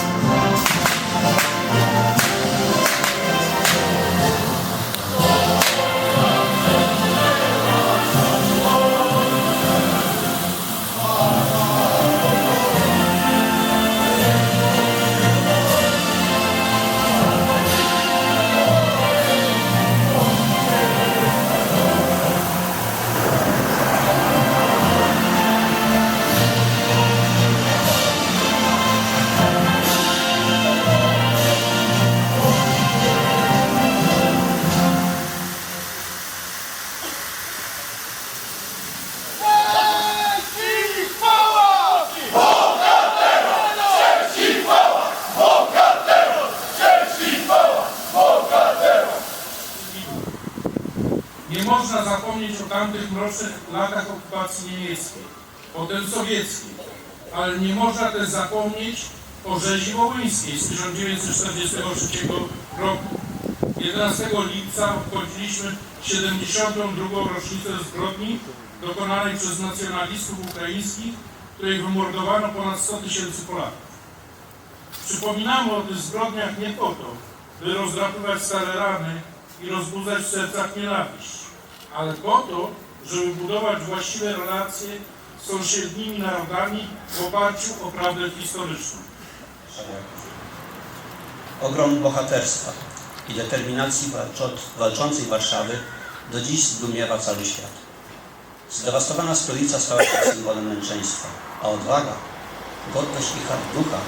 Christ. Nie można zapomnieć o tamtych mrocznych latach okupacji niemieckiej, potem sowieckiej, ale nie można też zapomnieć o rzezi wołyńskiej z 1943 roku. 11 lipca obchodziliśmy 72. rocznicę zbrodni dokonanej przez nacjonalistów ukraińskich, której wymordowano ponad 100 tysięcy Polaków. Przypominamy o tych zbrodniach nie po to, by rozdrapywać stare rany i rozbudzać w sercach nienawiść, ale po to, żeby budować właściwe relacje z sąsiednimi narodami w oparciu o prawdę historyczną. Ogrom bohaterstwa i determinacji walczącej Warszawy do dziś zdumiewa cały świat. Zdewastowana stolica stała się symbolem męczeństwa, a odwaga, godność i hart ducha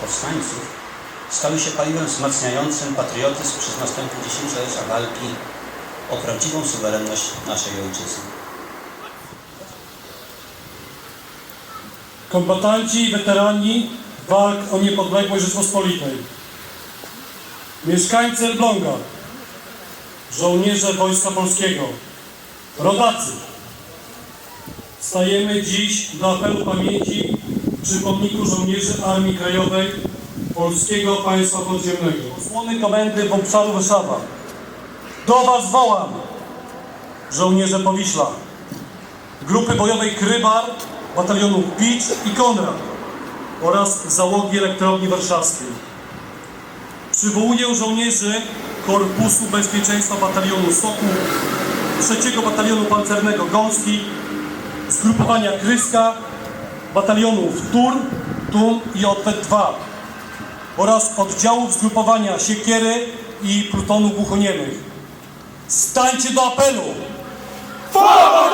powstańców stały się paliwem wzmacniającym patriotyzm przez następne dziesięciolecia walki o prawdziwą suwerenność naszej ojczyzny. Kombatanci i weterani walk o niepodległość Rzeczpospolitej. Mieszkańcy Elbląga. Żołnierze Wojska Polskiego. Rodacy. Stajemy dziś do apelu pamięci przy pomniku żołnierzy Armii Krajowej Polskiego Państwa Podziemnego. Osłony Komendy w obszaru Warszawa. Do Was wołam! Żołnierze Powiśla grupy bojowej Krybar, batalionów Bicz i Konrad oraz załogi elektrowni warszawskiej. Przywołuję żołnierzy Korpusu Bezpieczeństwa Batalionu Sokół, 3 Batalionu Pancernego Gąski, zgrupowania Kryska, batalionów Tur, Tum i Odwet-2 oraz oddziałów zgrupowania Siekiery i Plutonu Głuchoniemych. Stante do apelo. Fogo